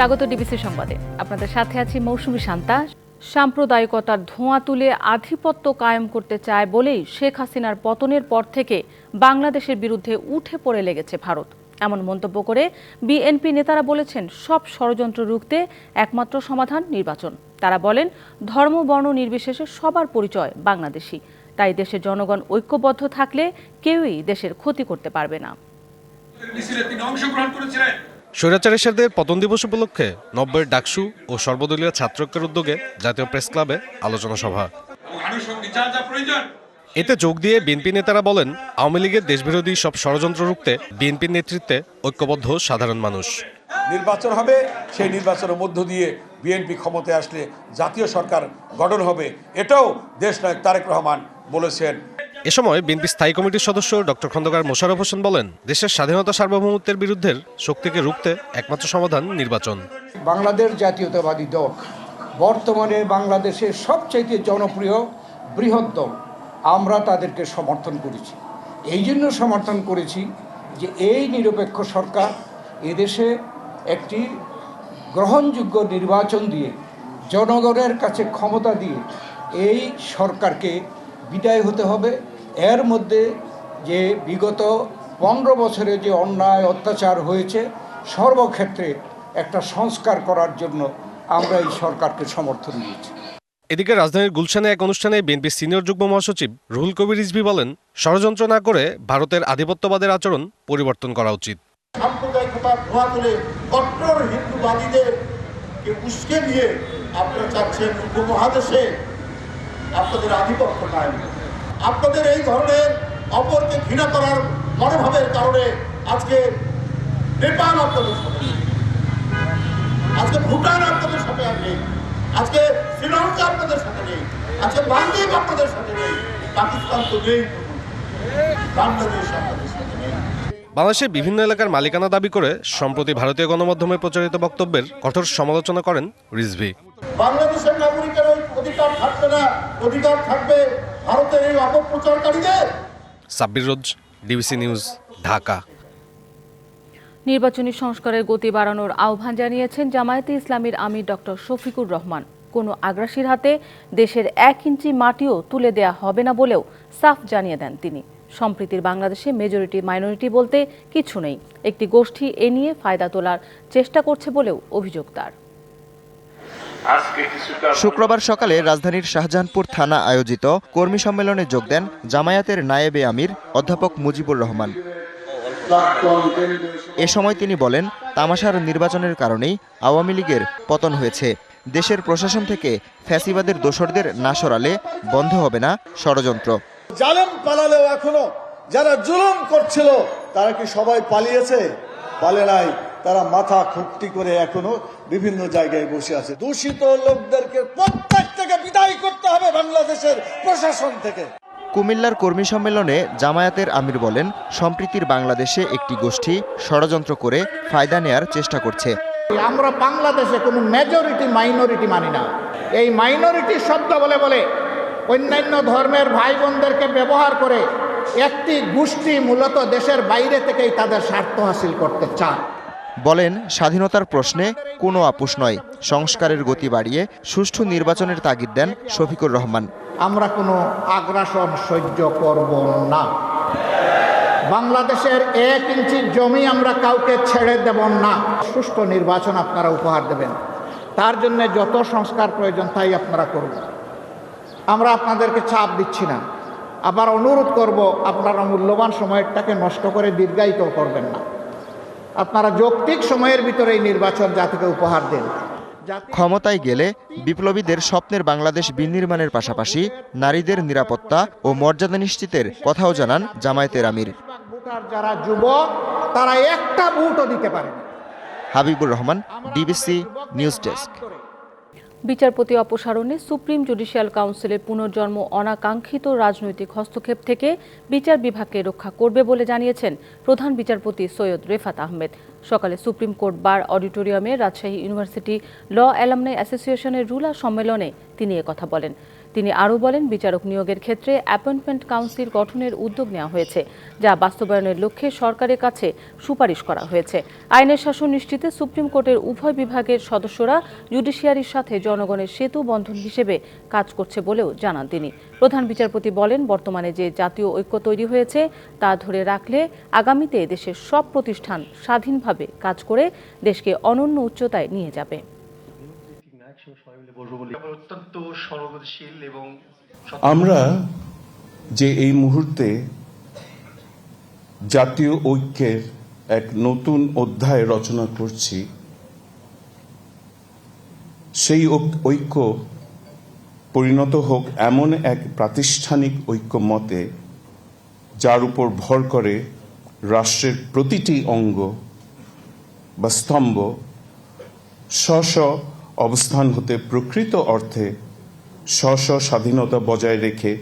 স্বাগত ডিবিসি সংবাদে। আপনাদের সাথে আছি মৌসুমী শান্তা। সাম্প্রদায়িকতার ধোঁয়া তুলে আধিপত্য কায়েম করতে চায় বলেই শেখ হাসিনার পতনের পর থেকে বাংলাদেশের বিরুদ্ধে উঠে পড়ে লেগেছে ভারত। এমন মন্তব্য করে বিএনপি নেতারা বলেছেন, সব ষড়যন্ত্র রুখতে একমাত্র সমাধান নির্বাচন। তারা বলেন, ধর্ম, বর্ণ নির্বিশেষে সবার পরিচয় বাংলাদেশি। তাই দেশের জনগণ ঐক্যবদ্ধ থাকলে কেউই দেশের ক্ষতি করতে পারবে না। স্বৈরাচার এরশাদের পতন দিবস উপলক্ষে নব্বইয়ের ডাকসু ও সর্বদলীয় ছাত্রৈক্যের উদ্যোগে জাতীয় প্রেস ক্লাবে আলোচনা সভা। এতে যোগ দিয়ে বিএনপি নেতারা বলেন, আওয়ামী লীগের দেশবিরোধী সব ষড়যন্ত্র রুখতে বিএনপির নেতৃত্বে ঐক্যবদ্ধ সাধারণ মানুষ। নির্বাচন হবে, সেই নির্বাচনের মধ্য দিয়ে বিএনপি ক্ষমতায় আসলে জাতীয় সরকার গঠন হবে। এটাও দেশনায়ক তারেক রহমান বলেছেন। এ সময় বিএনপি স্থায়ী কমিটির সদস্য ডক্টর খন্দকার মোশাররফ হোসেন বলেন, দেশের স্বাধীনতা সার্বভৌমত্বের বিরুদ্ধে শক্তিকে রুখতে একমাত্র সমাধান নির্বাচন। বাংলাদেশ জাতীয়তাবাদী দল, বর্তমানে বাংলাদেশের সবচাইতে জনপ্রিয় বৃহৎ দল, আমরা তাদেরকে সমর্থন করেছি। এই জন্য সমর্থন করেছি যে এই নিরপেক্ষ সরকার এদেশে একটি গ্রহণযোগ্য নির্বাচন দিয়ে, জনগণের কাছে ক্ষমতা দিয়ে এই সরকারকে বিদায় হতে হবে। এর মধ্যে যে বিগত পনেরো বছরে যে অন্যায় অত্যাচার হয়েছে সর্বক্ষেত্রে একটা সংস্কার করার জন্য আমরা এই সরকারকে সমর্থন দিয়েছি এদিকে রাজধানীর গুলশানে এক অনুষ্ঠানে বিএনপি সিনিয়র যুগ্ম মহাসচিব রুহুল কবির রিজভি বলেন ষড়যন্ত্র না করে ভারতের আধিপত্যবাদের আচরণ পরিবর্তন করা উচিত সাম্প্রদায়িকতার ধোয়া তুলে কট্টর হিন্দুবাদীদের উস্কে দিয়ে আপনারা চাচ্ছেন উপমহাদেশে আপনাদের আধিপত্য কায়েম করতে। আপনাদের এই ধরনের অপরকে ঘৃণা করার মনোভাবের কারণে আজকে নেপাল আপনাদের সাথে আজকে ভুটান আপনাদের সাথে আর নেই আজকে শ্রীলঙ্কা আপনাদের সাথে নেই। আজকে বাংলাদেশ আপনাদের সাথে নেই। পাকিস্তান তো নেই। বাংলাদেশ আপনাদের সাথে নেই। বাংলাদেশের বিভিন্ন এলাকার মালিকানা দাবি করে সম্প্রতি ভারতীয় গণমাধ্যমে প্রচারিত বক্তব্যের কঠোর সমালোচনা করেন রিজভি। বাংলাদেশের নাগরিকের অধিকার থাকবে না। অধিকার থাকবে ভারতের এই অপপ্রচারকারীদের। Sabbir Roj DBC news Dhaka. নির্বাচনী সংস্কারের গতি বাড়ানোর আহ্বান জানিয়েছেন জামায়াতে ইসলামীর আমির ডক্টর শফিকুর রহমান। কোনো আগ্রাসীর হাতে দেশের এক ইঞ্চি মাটিও তুলে দেয়া হবে না বলেও সাফ জানিয়ে দেন তিনি। সম্প্রীতির বাংলাদেশে মেজরিটি মাইনরিটি বলতে কিছু নেই। একটি গোষ্ঠী এ নিয়ে ফায়দা তোলার চেষ্টা করছে বলেও অভিযোগ তার। শুক্রবার সকালে রাজধানীর শাহজাহানপুর থানা আয়োজিত কর্মী সম্মেলনে যোগ দেন জামায়াতের নায়েবে আমির অধ্যাপক মুজিবুর রহমান। এ সময় তিনি বলেন তামাশার নির্বাচনের কারণেই আওয়ামী লীগের পতন হয়েছে। দেশের প্রশাসন থেকে ফ্যাসিবাদের দোসরদের না সরালে বন্ধ হবে না ষড়যন্ত্র। জালেম পালালেও এখনও যারা জুলুম করছিল তারা কি সবাই পালিয়েছে? পালে নাই। তারা মাথা খুঁটি করে এখনও বিভিন্ন জায়গায় বসে আছে। দূষিত লোকদেরকে প্রত্যেক থেকে বিদায় করতে হবে বাংলাদেশের প্রশাসন থেকে। কুমিল্লার কর্মী সম্মেলনে জামায়াতের আমির বলেন সম্প্রীতির বাংলাদেশে একটি গোষ্ঠী ষড়যন্ত্র করে ফায়দা নেয়ার চেষ্টা করছে। আমরা বাংলাদেশে কোনো মেজরিটি মাইনরিটি মানি না। এই মাইনরিটি শব্দ বলে বলে অন্যান্য ধর্মের ভাই বোনদেরকে ব্যবহার করে একটি গোষ্ঠী মূলত দেশের বাইরে থেকেই তাদের স্বার্থ হাসিল করতে চায়। বলেন, স্বাধীনতার প্রশ্নে কোনো আপোষ নয়। সংস্কারের গতি বাড়িয়ে সুষ্ঠু নির্বাচনের তাগিদ দেন শফিকুর রহমান। আমরা কোনো আগ্রাসন সহ্য করব না। বাংলাদেশের এক ইঞ্চি জমি আমরা কাউকে ছেড়ে দেব না। সুষ্ঠু নির্বাচন আপনারা উপহার দেবেন। তার জন্য যত সংস্কার প্রয়োজন তাই আপনারা করুন। আমরা আপনাদেরকে চাপ দিচ্ছি না। আবার অনুরোধ করব, আপনারা মূল্যবান সময়টাকে নষ্ট করে দীর্ঘায়িত করবেন না। আপনারা যৌক্তিক সময়ের ভিতরে এই নির্বাচন জাতিকে উপহার দেন। ক্ষমতায় গেলে বিপ্লবীদের স্বপ্নের বাংলাদেশ বিনির্মাণের পাশাপাশি নারীদের নিরাপত্তা ও মর্যাদা নিশ্চিতের কথাও জানান জামায়াতের আমির। যারা যুবক তারা একটা ভোটও দিতে পারে Habibur Rahman DBC news desk. বিচারপতি অপসারণে সুপ্রিম জুডিশিয়াল কাউন্সিলের পুনর্জন্ম অনাকাঙ্ক্ষিত রাজনৈতিক হস্তক্ষেপ থেকে বিচার বিভাগকে রক্ষা করবে বলে জানিয়েছেন প্রধান বিচারপতি সৈয়দ রেফাত আহমেদ। সকালে সুপ্রিম কোর্ট বার অডিটোরিয়ামে রাজশাহী ইউনিভার্সিটি ল অ্যালামনাই অ্যাসোসিয়েশনের রুলা সম্মেলনে তিনি কথা বলেন। তিনি আরও বলেন, বিচারক নিয়োগের ক্ষেত্রে অ্যাপয়েন্টমেন্ট কাউন্সিল গঠনের উদ্যোগ নেওয়া হয়েছে, যা বাস্তবায়নের লক্ষ্যে সরকারের কাছে সুপারিশ করা হয়েছে। আইনের শাসন নিশ্চিতে সুপ্রিম কোর্টের উভয় বিভাগের সদস্যরা জুডিশিয়ারির সাথে জনগণের সেতু বন্ধন হিসেবে কাজ করছে বলেও জানান তিনি। প্রধান বিচারপতি বলেন, বর্তমানে যে জাতীয় ঐক্য তৈরি হয়েছে, তা ধরে রাখলে আগামীতে দেশের সব প্রতিষ্ঠান স্বাধীনভাবে কাজ করে দেশকে অনন্য উচ্চতায় নিয়ে যাবে। অত্যন্ত সর্বগতিশীল এবং আমরা যে এই মুহূর্তে জাতীয় ঐক্যের এক নতুন অধ্যায় রচনা করছি সেই ঐক্য পরিণত হোক এমন এক প্রাতিষ্ঠানিক ঐক্যমতে যার উপর ভর করে রাষ্ট্রের প্রতিটি অঙ্গ বা স্তম্ভ স্ব অবস্থান হতে প্রকৃত অর্থে স্ব স্ব স্বাধীনতা বজায় রেখে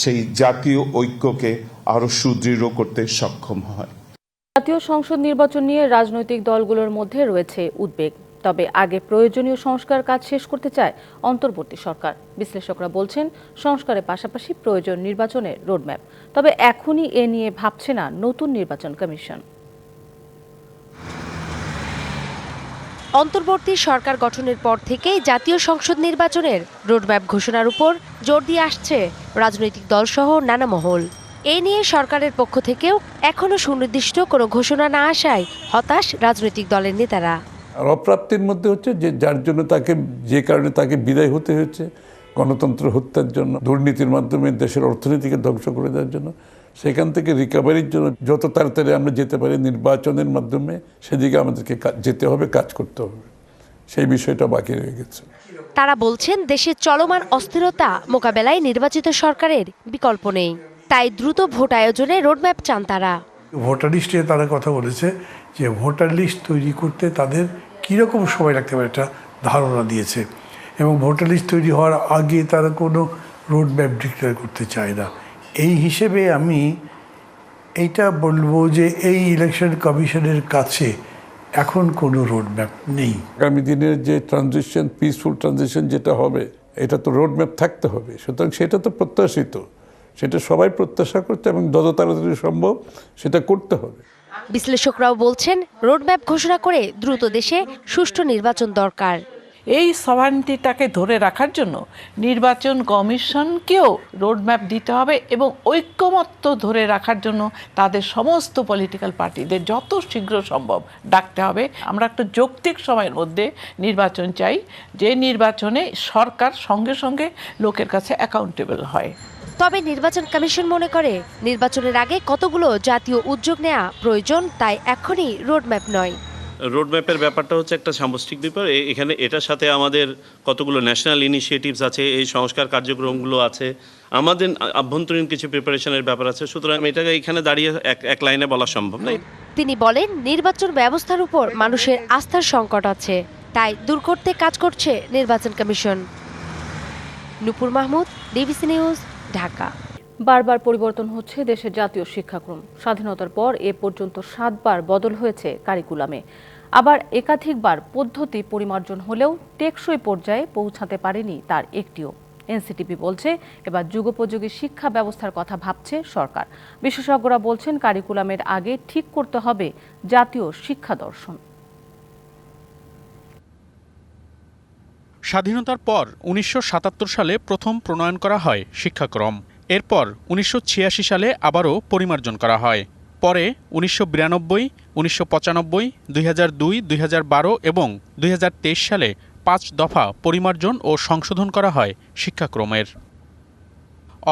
সেই জাতীয় ঐক্যকে আরও সুদৃঢ় করতে সক্ষম হয়। জাতীয় সংসদ নির্বাচন নিয়ে রাজনৈতিক দলগুলোর মধ্যে রয়েছে উদ্বেগ। তবে আগে প্রয়োজনীয় সংস্কার কাজ শেষ করতে চায় অন্তর্বর্তী সরকার। বিশ্লেষকরা বলছেন, সংস্কারের পাশাপাশি প্রয়োজন নির্বাচনের রোডম্যাপ। তবে এখনই এ নিয়ে ভাবছে না নতুন নির্বাচন কমিশন। অন্তর্বর্তী সরকার গঠনের পর থেকেই জাতীয় সংসদ নির্বাচনের রোডম্যাপ ঘোষণার উপর জোর দিয়ে আসছে রাজনৈতিক দলসহ নানা মহল। এ নিয়ে সরকারের পক্ষ থেকেও এখনও সুনির্দিষ্ট কোনো ঘোষণা না আসায় হতাশ রাজনৈতিক দলের নেতারা। অপ্রাপ্তির মধ্যে হচ্ছে যে যার জন্য তাকে, যে কারণে তাকে বিদায় হতে হয়েছে, গণতন্ত্র হত্যার জন্য, দুর্নীতির মাধ্যমে দেশের অর্থনীতিকে ধ্বংস করে দেওয়ার জন্য সেখান থেকে রিকভারির জন্য যত তাড়াতাড়ি আমরা যেতে পারি নির্বাচনের মাধ্যমে সেদিকে আমাদেরকে যেতে হবে কাজ করতে হবে। সেই বিষয়টা বাকি রয়ে গেছে। তারা বলছেন দেশের চলমান অস্থিরতা মোকাবেলায় নির্বাচিত সরকারের বিকল্প নেই। তাই দ্রুত ভোট আয়োজনে রোডম্যাপ চান তারা। ভোটার লিস্টে তারা কথা বলেছে যে ভোটার লিস্ট তৈরি করতে তাদের কীরকম সময় লাগতে পারে একটা ধারণা দিয়েছে। এবং ভোটার লিস্ট তৈরি হওয়ার আগে তারা কোনো রোড ম্যাপ ডিক্লেয়ার করতে চায় না। এই হিসেবে আমি এইটা বলব যে এই ইলেকশন কমিশনের কাছে এখন কোনো রোড ম্যাপ নেই। আগামী দিনের যে ট্রানজিশন পিসফুল ট্রানজিশন যেটা হবে এটা তো রোডম্যাপ থাকতে হবে। সুতরাং সেটা তো প্রত্যাশিত। সেটা সবাই প্রত্যাশা করছে এবং যত তাড়াতাড়ি সম্ভব সেটা করতে হবে। বিশ্লেষকরাও বলছেন রোডম্যাপ ঘোষণা করে দ্রুত দেশে সুষ্ঠু নির্বাচন দরকার। এই সভান্তিটাকে ধরে রাখার জন্য নির্বাচন কমিশনকেও রোডম্যাপ দিতে হবে এবং ঐক্যমত্য ধরে রাখার জন্য তাদের সমস্ত পলিটিক্যাল পার্টিদের যত শীঘ্র সম্ভব ডাকতে হবে। আমরা একটা যৌক্তিক সময়ের মধ্যে নির্বাচন চাই, যে নির্বাচনে সরকার সঙ্গে সঙ্গে লোকের কাছে অ্যাকাউন্টেবল হয়। তবে নির্বাচন কমিশন মনে করে, নির্বাচনের আগে কতগুলো জাতীয় উদ্যোগ নেওয়া প্রয়োজন তাই এখনই রোডম্যাপ নয়। রোডম্যাপের ব্যাপারটা হচ্ছে একটা সামষ্টিক ব্যাপার। এখানে এটার সাথে আমাদের কতগুলো ন্যাশনাল ইনিশিয়েটিভস আছে, এই সংস্কার কার্যক্রমগুলো আছে। আমাদের আভ্যন্তরীণ কিছু প্রিপারেশনের ব্যাপার আছে। সুতরাং এটাকে এখানে দাঁড়িয়ে এক এক লাইনে বলা সম্ভব নয়। তিনি বলেন, নির্বাচন ব্যবস্থার উপর মানুষের আস্থার সংকট আছে। তাই দূর করতে কাজ করছে নির্বাচন commission. Nupur Mahmud, DBC news, Dhaka. বারবার পরিবর্তন হচ্ছে দেশের জাতীয় শিক্ষাক্রম। স্বাধীনতার পর এ পর্যন্ত সাতবার বদল হয়েছে কারিকুলামে। আবার একাধিকবার পদ্ধতি পরিমার্জন হলেও টেকসই পর্যায়ে পৌঁছাতে পারেনি তার একটিও। এনসিটিপি বলছে, এবার যুগোপযোগী শিক্ষা ব্যবস্থার কথা ভাবছে সরকার। বিশেষজ্ঞরা বলছেন, কারিকুলামের আগে ঠিক করতে হবে জাতীয় শিক্ষা দর্শন। স্বাধীনতার পর উনিশশো সাতাত্তর সালে প্রথম প্রণয়ন করা হয় শিক্ষাক্রম। এরপর উনিশশো ছিয়াশি সালে আবারও পরিমার্জন করা হয়। পরে উনিশশো বিরানব্বই, উনিশশো পঁচানব্বই, দুই হাজার দুই দুই হাজার বারো এবং দুই হাজার তেইশ সালে পাঁচ দফা পরিমার্জন ও সংশোধন করা হয় শিক্ষাক্রমের।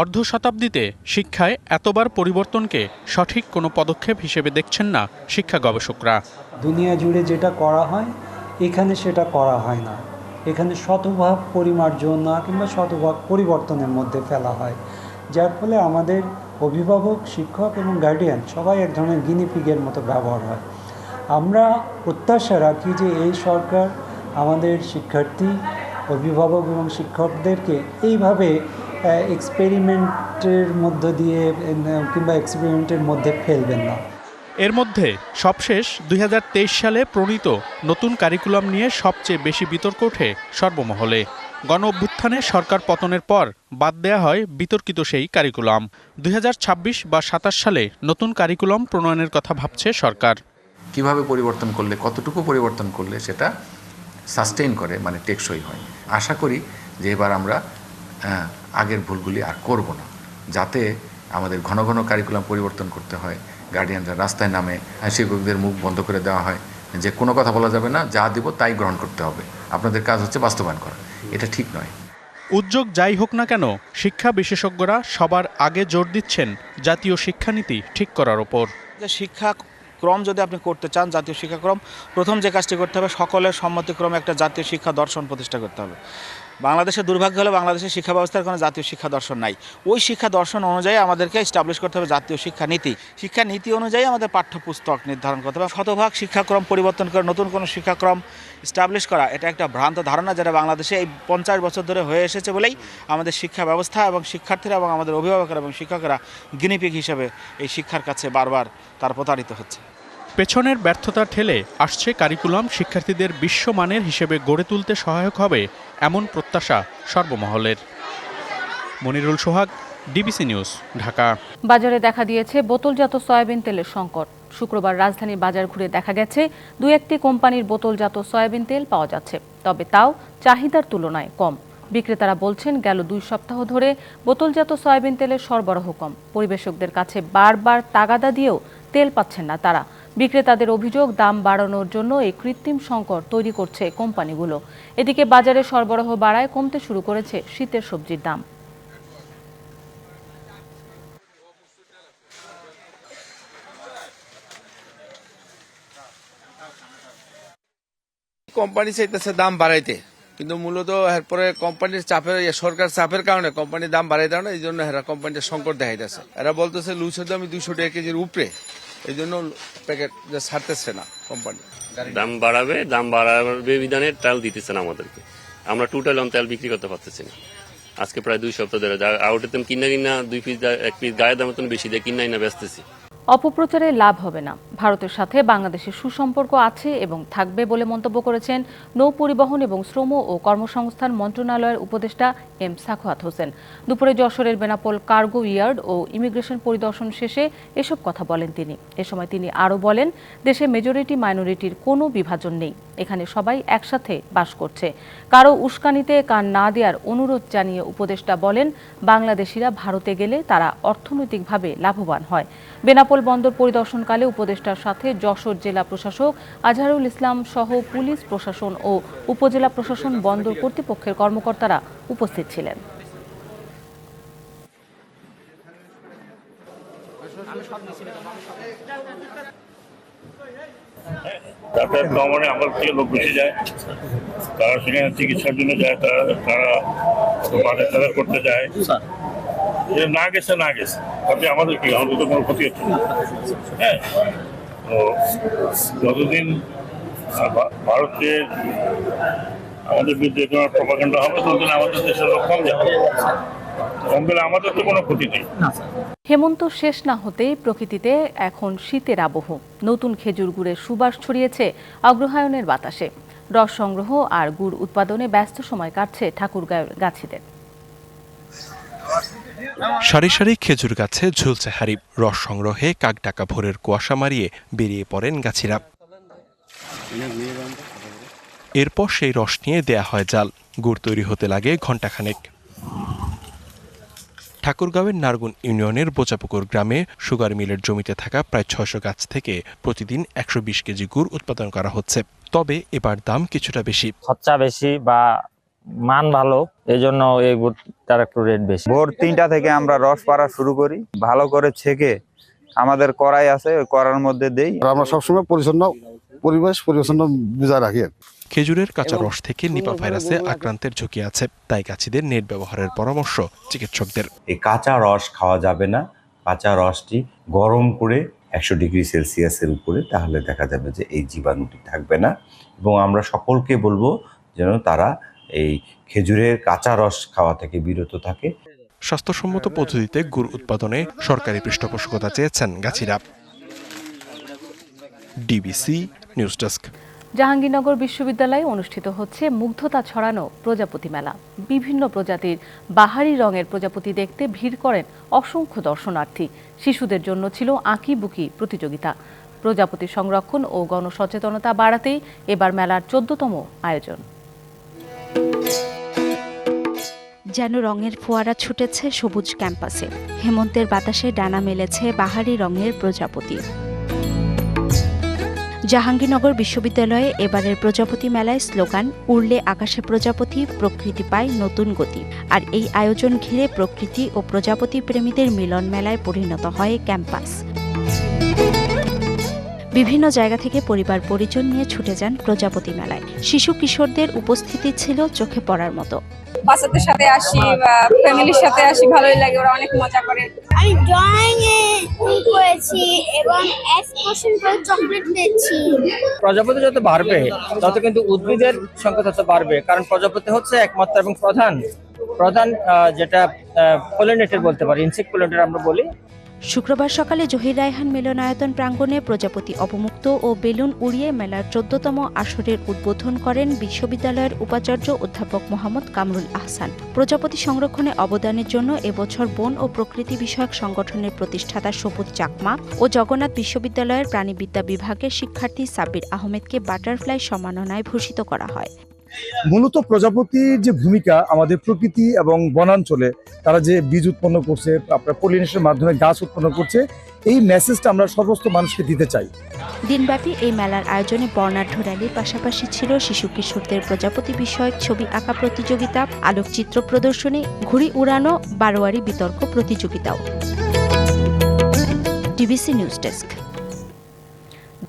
অর্ধ শতাব্দীতে শিক্ষায় এতবার পরিবর্তনকে সঠিক কোনো পদক্ষেপ হিসেবে দেখছেন না শিক্ষা গবেষকরা। দুনিয়া জুড়ে যেটা করা হয়, এখানে সেটা করা হয় না। এখানে শতভাগ পরিমার্জন না কিংবা শতভাগ পরিবর্তনের মধ্যে ফেলা হয়। যার ফলে আমাদের অভিভাবক, শিক্ষক এবং গার্ডিয়ান সবাই এক ধরনের গিনিপিগের মতো ব্যবহার হয়। আমরা প্রত্যাশা রাখি যে এই সরকার আমাদের শিক্ষার্থী, অভিভাবক এবং শিক্ষকদেরকে এইভাবে এক্সপেরিমেন্টের মধ্য দিয়ে কিংবা এক্সপেরিমেন্টের মধ্যে ফেলবেন না। এর মধ্যে সবশেষ দু হাজার তেইশ সালে প্রণীত নতুন কারিকুলাম নিয়ে সবচেয়ে বেশি বিতর্ক ওঠে সর্বমহলে। গণ অভ্যুত্থানে সরকার পতনের পর বাদ দেয়া হয় বিতর্কিত সেই কারিকুলাম। দুই হাজার ছাব্বিশ বা সাতাশ সালে নতুন কারিকুলাম প্রণয়নের কথা ভাবছে সরকার। কীভাবে পরিবর্তন করলে, কতটুকু পরিবর্তন করলে সেটা সাস্টেইন করে মানে টেকসই হয়। আশা করি যে এবার আমরা আগের ভুলগুলি আর করব না। যাতে আমাদের ঘন ঘন কারিকুলাম পরিবর্তন করতে হয় গার্ডিয়ানরা রাস্তায় নামে শিক্ষকদের মুখ বন্ধ করে দেওয়া হয়, যে কোনো কথা বলা যাবে না, যা দিব তাই গ্রহণ করতে হবে। আপনাদের কাজ হচ্ছে বাস্তবায়ন করা। এটা ঠিক নয়। উদ্যোগ যাই হোক না কেন শিক্ষা বিশেষজ্ঞরা সবার আগে জোর দিচ্ছেন জাতীয় শিক্ষানীতি ঠিক করার ওপর। শিক্ষা ক্রম যদি আপনি করতে চান জাতীয় শিক্ষাক্রম প্রথম যে কাজটি করতে হবে সকলের সম্মতিক্রমে একটা জাতীয় শিক্ষা দর্শন প্রতিষ্ঠা করতে হবে। বাংলাদেশের দুর্ভাগ্য হলো বাংলাদেশের শিক্ষা ব্যবস্থার কোনো জাতীয় শিক্ষা দর্শন নাই। ওই শিক্ষা দর্শন অনুযায়ী আমাদেরকে স্টাবলিশ করতে হবে জাতীয় শিক্ষা নীতি। শিক্ষা নীতি অনুযায়ী আমাদের পাঠ্যপুস্তক নির্ধারণ করতে হবে। শতভাগ শিক্ষাক্রম পরিবর্তন করে নতুন কোনো শিক্ষাক্রম স্টাবলিশ করা, এটা একটা ভ্রান্ত ধারণা যেটা বাংলাদেশে এই পঞ্চাশ বছর ধরে হয়ে এসেছে বলেই আমাদের শিক্ষা ব্যবস্থা এবং শিক্ষার্থীরা এবং আমাদের অভিভাবকরা এবং শিক্ষকরা গিনিপিক হিসেবে এই শিক্ষার কাছে বারবার তার প্রতারিত হচ্ছে। পেছনের ব্যর্থতা ঠেলে আসছে কারিকুলাম শিক্ষার্থীদের বিশ্বমানের হিসেবে গড়ে তুলতে সহায়ক হবে এমন প্রত্যাশা সর্বমহলের। Monirul Sohag, DBC news, Dhaka. বাজারে দেখা দিয়েছে বোতলজাত সয়াবিন তেলের সংকট। শুক্রবার রাজধানীর বাজার ঘুরে দেখা গেছে দু একটি কোম্পানির বোতলজাত সয়াবিন তেল পাওয়া যাচ্ছে, তবে তাও চাহিদার তুলনায় কম। বিক্রেতারা বলছেন গেল দুই সপ্তাহ ধরে বোতলজাত সয়াবিন তেলের সরবরাহ কম। পরিবেশকদের কাছে বারবার তাগাদা দিয়েও তেল পাচ্ছেন না তারা। বিক্রেতাদের অভিযোগ দাম বাড়ানোর জন্য এই কৃত্রিম সংকট তৈরি করছে কোম্পানিগুলো। এদিকে বাজারে সরবরাহ বাড়ায়, কমতে শুরু করেছে শীতের সবজির দাম। কোম্পানি চাইতেছে দাম বাড়াইতে, কিন্তু মূলত এরপরে কোম্পানির চাপের সরকার চাপের কারণে কোম্পানির দাম বাড়াই দেয় না, এই জন্য এরা কোম্পানির সংকট দেখাইতেছে। এরা বলতেছে লুচের দাম দুশো টাকা কেজির উপরে এই জন্য প্যাকেট ছাড়তেছে না কোম্পানি। দাম বাড়াবে দাম বাড়াবে বিধানে তেল দিতেছে না আমাদেরকে। আমরা টোটাল অন তেল বিক্রি করতে পারতেছি না। আজকে প্রায় দুই সপ্তাহ ধরে যা আউটের দাম কিনা কিনা দুই পিস এক পিস গায়ে দামের তো বেশি দেয় কিনা কিনা বেচতেছি। অপপ্রচারে লাভ হবে না। ভারতের সাথে বাংলাদেশের সুসম্পর্ক আছে এবং থাকবে বলে মন্তব্য করেছেন নৌ পরিবহন এবং শ্রম ও কর্মসংস্থান মন্ত্রণালয়ের উপদেষ্টা এম সাখোয়াত হোসেন। দুপুরে যশোরের বেনাপোল কার্গো ইয়ার্ড ও ইমিগ্রেশন পরিদর্শন শেষে এসব কথা বলেন তিনি। এ সময় তিনি আরও বলেন, দেশে মেজরিটি, মাইনরিটির কোনো বিভাজন নেই। এখানে সবাই একসাথে বাস করছে। কারও উস্কানিতে কান না দেওয়ার অনুরোধ জানিয়ে উপদেষ্টা বলেন, বাংলাদেশিরা ভারতে গেলে তারা অর্থনৈতিকভাবে লাভবান হয়। বেনাপোল বন্দর পরিদর্শনকালে উপদেষ্টার সাথে যশোর জেলা প্রশাসক আজহারুল ইসলাম সহ পুলিশ প্রশাসন ও উপজেলা প্রশাসন বন্দর কর্তৃপক্ষের কর্মকর্তারা উপস্থিত ছিলেন। না গেছে না গেছে। তাতে আমাদের কি? আমাদের তো কোনো ক্ষতি হচ্ছে না। হ্যাঁ। যতদিন ভারতকে আমাদের বিরুদ্ধে কোনো প্রপাগান্ডা হবে ততদিন আমাদের দেশের লোক কম যাবে। কম গেলে আমাদের তো কোনো ক্ষতি নেই। হেমন্ত শেষ না হতেই প্রকৃতিতে এখন শীতের আবহ। নতুন খেজুর গুড়ের সুবাস ছড়িয়েছে অগ্রহায়ণের বাতাসে। রস সংগ্রহ আর গুড় উৎপাদনে ব্যস্ত সময় কাটছে ঠাকুরগাঁয়ের গাছিদের। সারি সারি খেজুর গাছে ঝুলছে হারিব। রস সংগ্রহে কাকডাকা ভোরের কুয়াশা মারিয়ে বেরিয়ে পড়েন গাছিরা। এরপর সেই রস নিয়ে দেয়া হয় জাল। গুড় তৈরি হতে লাগে ঘণ্টাখানেক। ঠাকুরগাঁওয়ের নারগুন ইউনিয়নের বোচাপুকুর গ্রামে সুগার মিলের জমিতে থাকা প্রায় ছয়শো গাছ থেকে প্রতিদিন একশো বিশ কেজি গুড় উৎপাদন করা হচ্ছে। তবে এবার দাম কিছুটা বেশি। খরচা বেশি বা মান ভালো এই জন্য এই গুড়টার একটু রেট বেশি। ভোর তিনটা থেকে আমরা রস পাড়া শুরু করি ভালো করে ছেঁকে আমাদের কড়াই আছে ওই কড়ার মধ্যে দেই। আমরা সবসময় পরিচ্ছন্ন পরিবেশ পরিচ্ছন্ন বজায় রাখি খেজুরের কাঁচা রস থেকে নিপা ভাইরাসে আক্রান্তের ঝুঁকি আছে তাই গাছিদের নেট ব্যবহারের পরামর্শ চিকিৎসকদের। এই কাঁচা রস খাওয়া যাবে না। কাঁচা রসটি গরম করে একশো ডিগ্রি সেলসিয়াসের উপরে তাহলে দেখা যাবে যে এই জীবাণুটি থাকবে না। এবং আমরা সকলকে বলব যেন তারা এই খেজুরের কাঁচা রস খাওয়া থেকে বিরত থাকে। স্বাস্থ্যসম্মত পদ্ধতিতে গুড় উৎপাদনে সরকারি পৃষ্ঠপোষকতা চেয়েছেন গাছিরা। DBC news desk. জাহাঙ্গীরনগর বিশ্ববিদ্যালয়ে অনুষ্ঠিত হচ্ছে মুগ্ধতা ছড়ানো প্রজাপতি মেলা। বিভিন্ন প্রজাতির বাহারি রঙের প্রজাপতি দেখতে ভিড় করেন অসংখ্য দর্শনার্থী। শিশুদের জন্য ছিল আঁকি বুকি প্রতিযোগিতা। প্রজাপতি সংরক্ষণ ও গণসচেতনতা বাড়াতেই এবার মেলার চোদ্দতম আয়োজন। যেন রঙের ফোয়ারা ছুটেছে সবুজ ক্যাম্পাসে। হেমন্তের বাতাসে ডানা মেলেছে বাহারি রঙের প্রজাপতি। জাহাঙ্গীরনগর বিশ্ববিদ্যালয়ে এবারের প্রজাপতি মেলায় স্লোগান, উড়লে আকাশে প্রজাপতি, প্রকৃতি পায় নতুন গতি। আর এই আয়োজন ঘিরে প্রকৃতি ও প্রজাপতি প্রেমীদের মিলন মেলায় পরিণত হয় ক্যাম্পাস। বিভিন্ন জায়গা থেকে পরিবার পরিজন নিয়ে ছুটে যান প্রজাপতি মেলায়। শিশু কিশোরদের উপস্থিতি ছিল চোখে পড়ার মতো। বাচ্চাদের সাথে আসি বা ফ্যামিলির সাথে আসি ভালোই লাগে ওরা অনেক মজা করে। আমি ড্রয়িং এ করেছি এবং এক্সপ্রেশন করে চকলেট পেয়েছি প্রজাপতি যত বাড়বে তত কিন্তু উদ্ভিদের সংখ্যা তত বাড়বে কারণ প্রজাপতি হচ্ছে একমাত্র এবং প্রধান। প্রধান আহ, যেটা পলিনেটর বলতে পারি ইনসেক্ট পলিনেটর আমরা বলি। শুক্রবার সকালে জহির রায়হান মিলনায়তন প্রাঙ্গণে প্রজাপতি অবমুক্ত ও বেলুন উড়িয়ে মেলার চোদ্দতম আসরের উদ্বোধন করেন বিশ্ববিদ্যালয়ের উপাচার্য অধ্যাপক মোহাম্মদ কামরুল আহসান। প্রজাপতি সংরক্ষণে অবদানের জন্য এবছর বন ও প্রকৃতি বিষয়ক সংগঠনের প্রতিষ্ঠাতা সবুজ চাকমা ও জগন্নাথ বিশ্ববিদ্যালয়ের প্রাণীবিদ্যা বিভাগের শিক্ষার্থী সাব্বির আহমেদকে বাটারফ্লাই সম্মাননায় ভূষিত করা হয়। মূলত প্রজাপতির যে ভূমিকা, আমাদের প্রকৃতি এবং বনাঞ্চলে তারা যে বীজ উৎপন্ন করছে, আপনার পলিনেশনের মাধ্যমে গাছ উৎপন্ন করছে, এই মেসেজটা আমরা সমস্ত মানুষকে দিতে চাই। দিনব্যাপী এই মেলার আয়োজনে বর্ণাঢ্য র্যালির পাশাপাশি ছিল শিশু কিশোরদের প্রজাপতি বিষয়ক ছবি আঁকা প্রতিযোগিতা, আলোকচিত্র প্রদর্শনী, ঘুড়ি উড়ানো, বারোয়ারি বিতর্ক প্রতিযোগিতাও। DBC news desk.